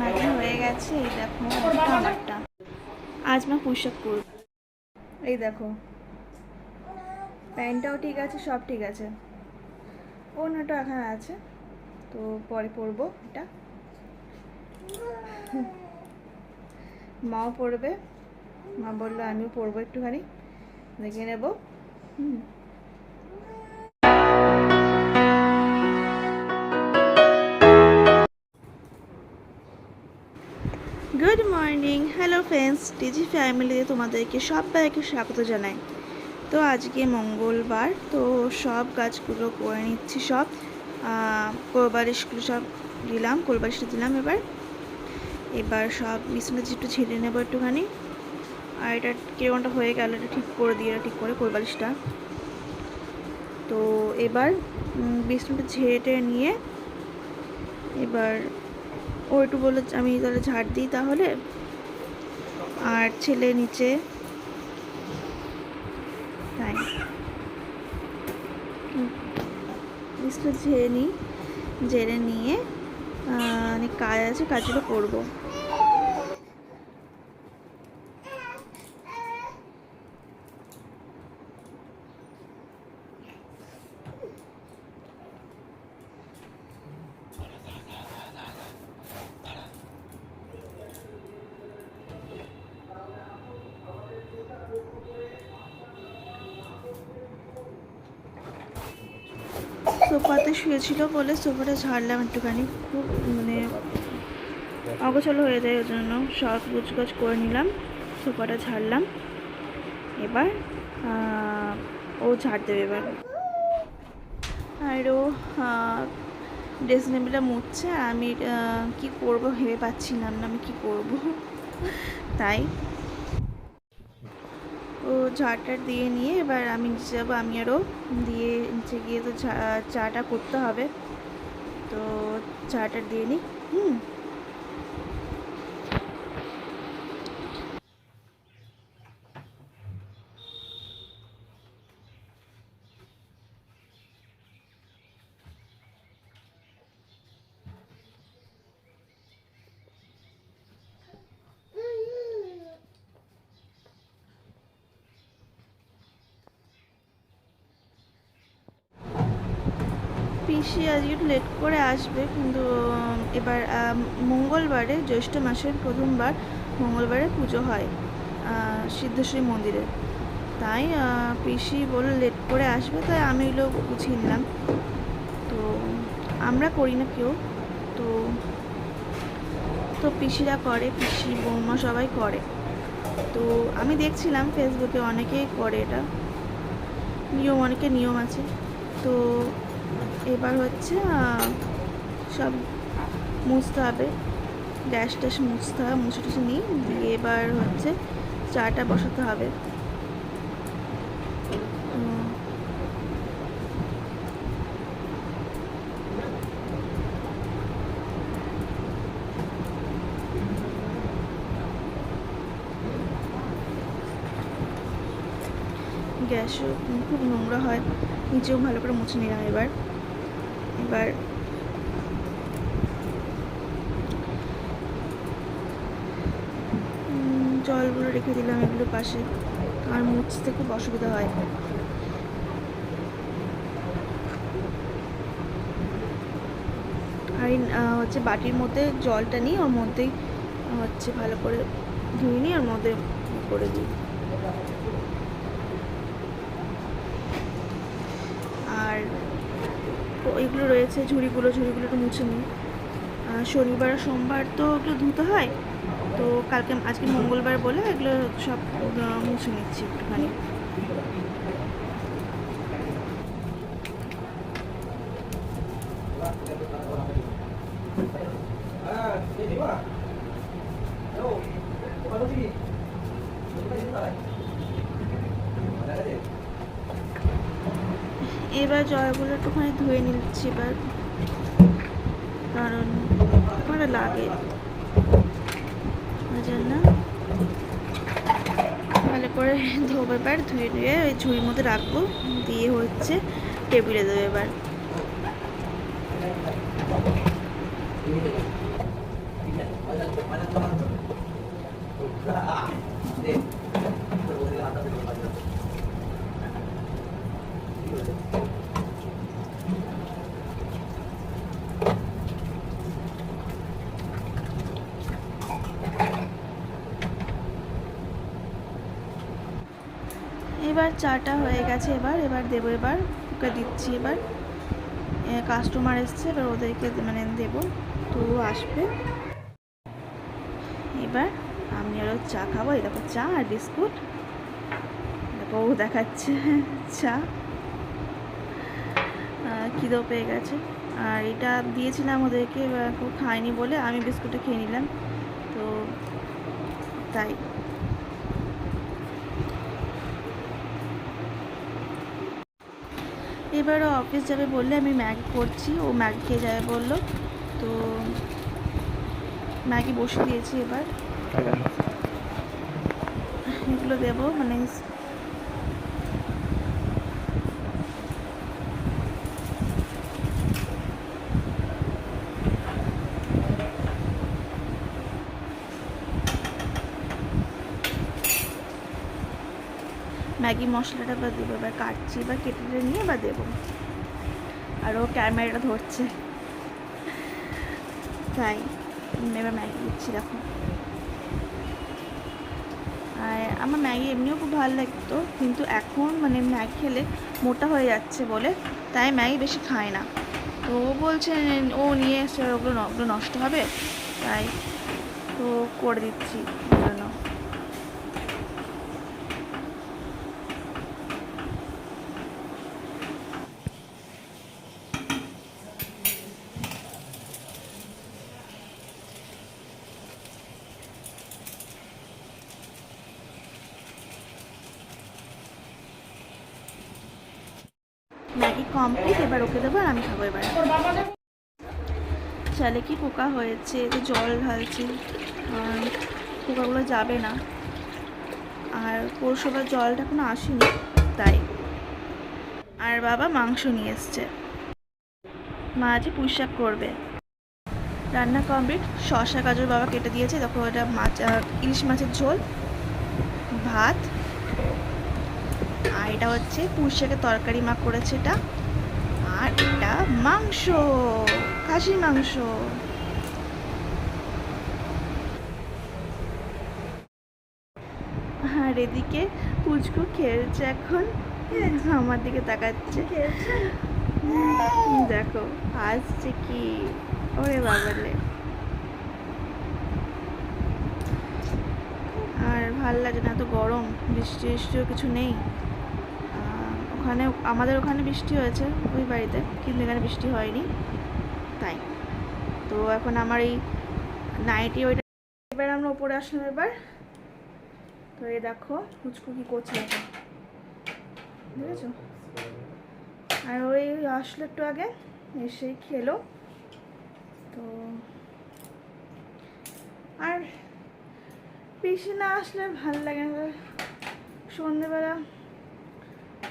Maggi হয়ে গেছে, এই দেখো আমারটা আজ মা পুষক করব। এই দেখো প্যান্টটাও ঠিক আছে, সব ঠিক আছে। অন্যটা এখানে আছে, তো পরে পরবো এটা। মাও পরবে। মা বলল, আমিও পরবো একটুখানি। দেখে নেব। হুম। মর্নিং হ্যালো ফ্রেন্ডস টিজি ফ্যামিলিতে তোমাদেরকে সবাইকে স্বাগত জানাই। তো আজকে মঙ্গলবার, তো সব গাছগুলো করে নিচ্ছি সব। কোলবারিশগুলো সব দিলাম কোলবারিশটা দিলাম এবার। এবার সব বিছানা একটু ছেড়ে নেব একটুখানি। আর এটা কেমনটা হয়ে গেল, এটা ঠিক করে দিয়ে ঠিক করে কোলবারিশটা তো এবার বিছানাটা ঝেড়ে নিয়ে এবার ও একটু আমি তাহলে ঝাড় দিই তাহলে। আর ছেলে নিচে। তাই। মিস্টার ঝেড়ে নিই ঝেড়ে নিয়ে অনেক কাজ আছে কাজগুলো করব। সোফাতে শুয়েছিল বলে সোফাটা ঝাড়লাম একটুখানি। খুব মানে অগোছালো হয়ে যায় ওই জন্য। সব গুছগাছ করে নিলাম, সোফাটা ঝাড়লাম। এবার ও ঝাড় দেবে এবার। আর ও ড্রেসিং টেবিলটা মুছছে, আমি কি করব ভেবে পাচ্ছিলাম না আমি কি করব। তাই ঝাড়টা দিয়ে নিয়ে এবার আমি নিচে যাব, আমি আরও দিয়ে নিচে গিয়ে তো চাটা করতে হবে। তো চাটা দিয়ে নিই, হুম। পিসি আজকে একটু লেট করে আসবে, কিন্তু এবার মঙ্গলবারে জ্যৈষ্ঠ মাসের প্রথমবার মঙ্গলবারে পুজো হয় সিদ্ধেশ্বরী মন্দিরে। তাই পিসি বলে লেট করে আসবে, তাই আমি এগুলো গুছিয়ে নিলাম। তো, আমরা করি না কেউ, তো তো পিসিরা করে, পিসি বৌমা সবাই করে। তো, আমি দেখছিলাম ফেসবুকে অনেকেই করে এটা। নিয়ম অনেকে নিয়ম আছে। তো এবার হচ্ছে সব মুছতে হবে। গ্যাস ট্যাস মুছতে হবে মুছে টুছে নিই দিয়ে এবার হচ্ছে চাটা বসাতে হবে। গ্যাসও খুব নোংরা হয়, নিচেও ভালো করে মুছে নিলাম এবার। এবার জলগুলো রেখে দিলাম এগুলো পাশে, আর মুছতে খুব অসুবিধা হয়। আর হচ্ছে বাটির মধ্যে জলটা নিই, ওর মধ্যেই হচ্ছে ভালো করে ধুয়ে নিই, ওর মধ্যে করে দিই আর এগুলো রয়েছে, ঝুড়িগুলো ঝুড়িগুলো একটু মুছে নিই। শনিবার, সোমবার তো ওগুলো ধুতে হয়। তো কালকে, আজকে মঙ্গলবার বলে এগুলো সব মুছে নিচ্ছি একটুখানি। এবার জয়গুলো একটুখানি ধুয়ে নিচ্ছি এবার। কারণ আমার লাগে। জন্য ভালো করে ধোবো এবার, ধুয়ে ধুয়ে ওই ঝুড়ির মধ্যে রাখব। দিয়ে হচ্ছে টেবিলে দেবো এবার। এবার চাটা হয়ে গেছে এবার এবার দেবো, এবার ওকে দিচ্ছি এবার। কাস্টমার এসছে, এবার ওদেরকে মানে দেবো, তো আসবে। এবার আমি আরও চা খাব, এই দেখো চা আর বিস্কুট। দেখো ও দেখাচ্ছে, চা। খিদেও পেয়ে গেছে। আর এটা দিয়েছিলাম ওদেরকে কেউ খায়নি বলে আমি বিস্কুটটা খেয়ে নিলাম। তো তাই। এবার ও অফিস যাবে বললে আমি ম্যাগি করছি। ও ম্যাগি খেয়ে যাবে বলল। তো ম্যাগি বসে দিয়েছি এবার। এগুলো দেবো মানে ম্যাগি মশলাটা বা দেবো এবার কাটছি, বা কেটে নিয়ে বা দেবো। আর ও ক্যামেরাটা ধরছে। তাই এবার ম্যাগি দিচ্ছি, দেখো। আর আমার ম্যাগি এমনিও খুব ভালো লাগতো, কিন্তু এখন মানে ম্যাগি খেলে মোটা হয়ে যাচ্ছে বলে, তাই ম্যাগি বেশি খায় না। তো ও বলছে, ও নিয়ে এসে ওগুলো ওগুলো নষ্ট হবে, তাই তো করে দিচ্ছি ওই জন্য ম্যাগি কমপ্লিট এবার ওকে দেবো আর আমি খাব এবার। চালে কি পোকা হয়েছে? এতে জল ঢালছি পোকাগুলো যাবে না। আর পৌরসভার জলটা এখনও আসেনি, তাই। আর বাবা মাংস নিয়ে এসছে। মা আজ পুঁই শাক করবে। রান্না কমপ্লিট শশা গাজর বাবা কেটে দিয়েছে। দেখো এটা মাছ ইলিশ মাছের ঝোল, ভাত আর এটা হচ্ছে পুঁই তরকারি মা করেছে এটা। আর এটা মাংস খাসির মাংস। আর এদিকে পুচকু খেলছে এখন। আমার দিকে তাকাচ্ছে। দেখো আসছে কি? ওরে বাবালে আর ভালো লাগে না এত গরম বৃষ্টি বৃষ্টিও কিছু নেই। ওখানে, আমাদের ওখানে বৃষ্টি হয়েছে ওই বাড়িতে, কিন্তু এখানে বৃষ্টি হয়নি, তাই। তো এখন আমার এই নাইটি ওইটা এবার আমরা ওপরে আসলাম এবার। তো এই দেখো ফুচকু কি করছে দেখো। দেখেছ? আর ওই আসলো একটু আগে এসেই খেলো। তো আর পিসি না আসলে ভালো লাগে না। সন্ধেবেলা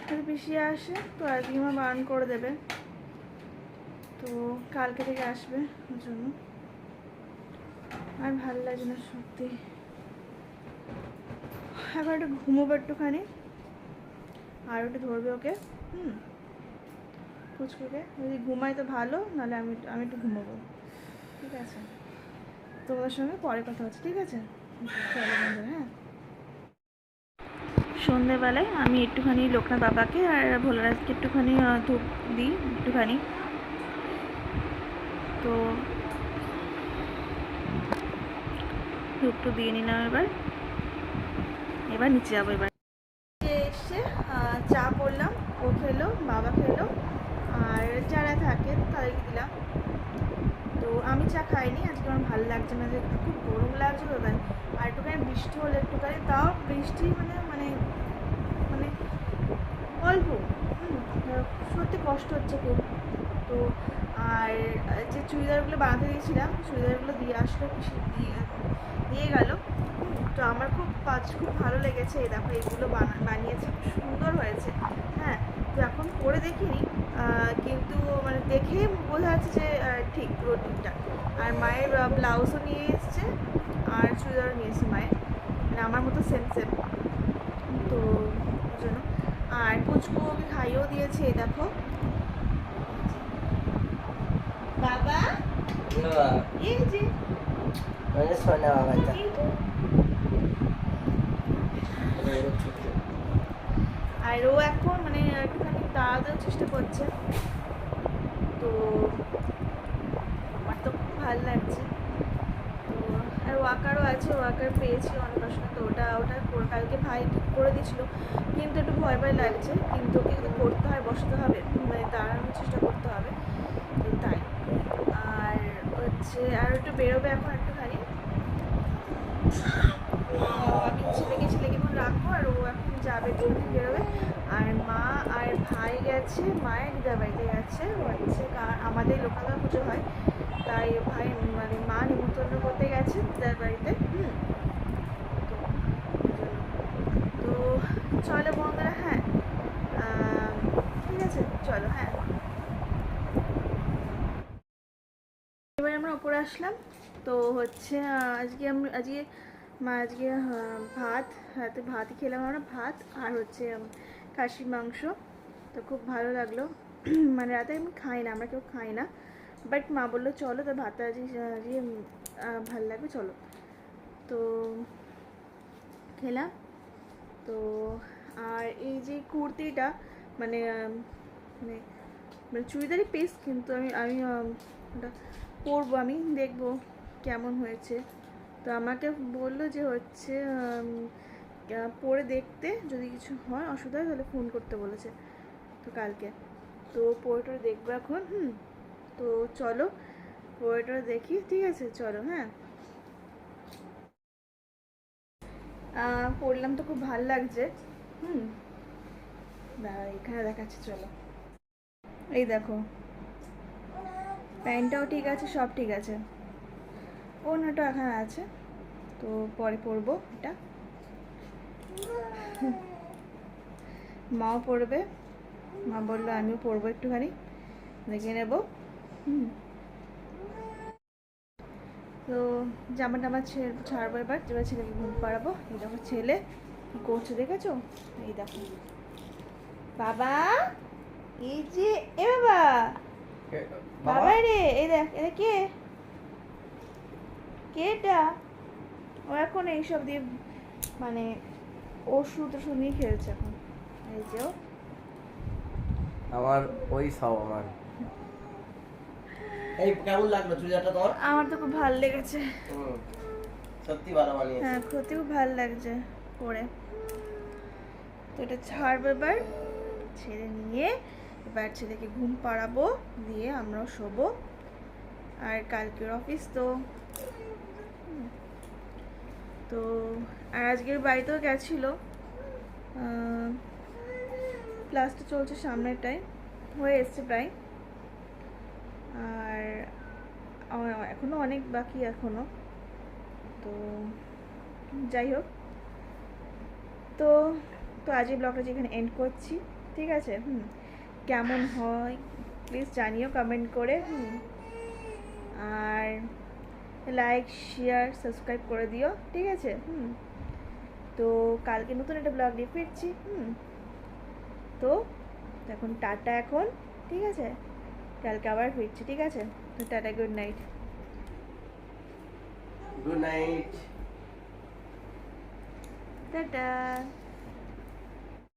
যদি পিসি আসে তো আজকে আমার বারণ করে দেবে। তো কালকে থেকে আসবে ওর জন্য। আর ভালো লাগে না সত্যি। এখন একটু ঘুমোবো একটুখানি। আর একটু ধরবে ওকে হুম। ফুচকুকে যদি ঘুমাই তো ভালো নাহলে আমি আমি একটু ঘুমোবো। ঠিক আছে? তোমাদের সঙ্গে পরে কথা হচ্ছে ঠিক আছে? চলো বন্ধুরা, হ্যাঁ। সন্ধেবেলায় আমি একটুখানি লোকনাথ বাবাকে আর ভোলারাজকে একটুখানি ধূপ দিই, একটুখানি। তো ধূপটা দিয়ে নিলাম এবার। এবার নিচে যাব এবার। এসে চা করলাম, ও খেলো, বাবা খেলো, আর যারা থাকে তাদেরকে দিলাম। তো আমি চা খাইনি, আজকে আমার ভালো লাগছে না, যে খুব গরম লাগছিল তাই আর একটুখানি বৃষ্টি হলে একটুখানি, তাও বৃষ্টি মানে মানে মানে অল্প হুম, সত্যি কষ্ট হচ্ছে খুব। তো আর, যে চুড়িদারগুলো বানাতে দিয়েছিলাম চুড়িদারগুলো দিয়ে আসলো দিয়ে দিয়ে গেল। তো আমার খুব কাজ, খুব ভালো লেগেছে। দেখো, এগুলো বানা, বানিয়েছে, খুব সুন্দর হয়েছে। হ্যাঁ তো এখন পরে দেখিনি কিন্তু মানে দেখে বোঝা যাচ্ছে যে ঠিক পুরো আর মায়ের ব্লাউজও নিয়ে এসছে, আর চুড়িদার নিয়েছে মায়ের। মানে আমার মতো সেম সেম আর পুচকু ওকে খাইয়েও দিয়েছে দেখো। বাবা? এই যে। মানে সোনা বাবাটা আর ও এখন মানে একটুখানি তাড়াতাড়ি চেষ্টা করছে। তো আমার তো খুব ভালো লাগছে। তো আর ওয়াকারও আছে ওয়াকার পেয়েছি অন্নপ্রাশনে তো ওটা ওটা কালকে ভাই করে দিয়েছিল। কিন্তু একটু ভয় ভয় লাগছে, কিন্তু কিন্তু করতে হয়, বসতে হবে মানে দাঁড়ানোর চেষ্টা করতে হবে। তাই। আর হচ্ছে, আর একটু বেরোবে এখন একটুখানি। আমি ছেলেকে ছেলেকে এখন রাখব, আর ও এখন যাবে একটুখানি বেরোবে। আর মা আর ভাই গেছে, মায়ের দিদার বাড়িতে গেছে, হচ্ছে আমাদের লোকাল পুজো হয়। তাই ভাই মানে মা নিমন্ত্রণ করতে গেছে দিদার বাড়িতে হুম তো ওই জন্য। তো চলো বন্ধুরা হ্যাঁ আম, ঠিক আছে চলো হ্যাঁ উপরে আসলাম। তো হচ্ছে আজকে আমি আজকে আজকে ভাত, রাতে ভাতই খেলাম আমরা, ভাত আর হচ্ছে খাসির মাংস। তো খুব ভালো লাগল। মানে রাতে আমি খাই না, আমরা কেউ খাই না। বাট মা বলল, চলো তো ভাতটা আজকে আজকে ভালো লাগবে, চলো। তো খেলাম। তো আর এই যে কুর্তিটা মানে মানে মানে চুড়িদারি পিস কিন্তু আমি আমি ওটা পরবো আমি, দেখব কেমন হয়েছে। তো আমাকে বলল যে হচ্ছে পরে দেখতে যদি কিছু হয় অসুবিধা হয় তাহলে ফোন করতে বলেছে, তো কালকে। তো পরেটা দেখব এখন, হুম। তো চলো পরেটা দেখি, ঠিক আছে, চলো হ্যাঁ। পড়লাম তো খুব ভালো লাগছে, হুম। এখানে দেখাচ্ছি, চলো। এই দেখো প্যান্টটাও ঠিক আছে, সব ঠিক আছে। ওনাটা এখানে আছে। তো পরে পরবো এটা। মাও পরবে। মা বলল, আমিও পরবো একটুখানি। দেখে নেব। হুম। তো জামা টামা ছাড়বো এবার। এবার ছেলেকে ঘুম পাড়াবো। এই দেখো ছেলে। করছে দেখেছ? এই দেখো। বাবা! এই যে, এ বাবা! বাবা? রে এই দেখ এটা কে? কে এটা? ও এখন এইসব দিয়ে মানে ওষুধ ওষুধ নিয়ে খেলছে এখন। এই যে আমার ওই সব আমার। এই কেমন লাগল চুড়িদারটা তোর? আমার তো খুব ভালো লেগেছে। সত্যি ভালো বানিয়েছে। হ্যাঁ ক্ষতি খুব ভালো লাগছে পরে। তো এটা ছাড়বে এবার ছেড়ে নিয়ে এবার ছেলেকে ঘুম পাড়াবো, দিয়ে আমরাও শোবো। আর কালকের অফিস তো। তো, আর আজকের বাড়িতেও গেছিল। ক্লাসটা চলছে সামনেরটাই হয়ে এসছে প্রায়। আর আমার- এখনও অনেক বাকি এখনও। তো, যাই হোক। তো তো আজই ব্লগটা যেখানে এন্ড করছি। ঠিক আছে? হুম। কেমন হয়? প্লিজ জানিও কমেন্ট করে হুম। আর লাইক শেয়ার সাবস্ক্রাইব করে দিও ঠিক আছে? হুম। তো কালকে নতুন একটা ব্লগ নিয়ে ফিরছি হুম। তো এখন টাটা এখন ঠিক আছে? কালকে আবার ফিরছি ঠিক আছে? তো tata good night good night tata.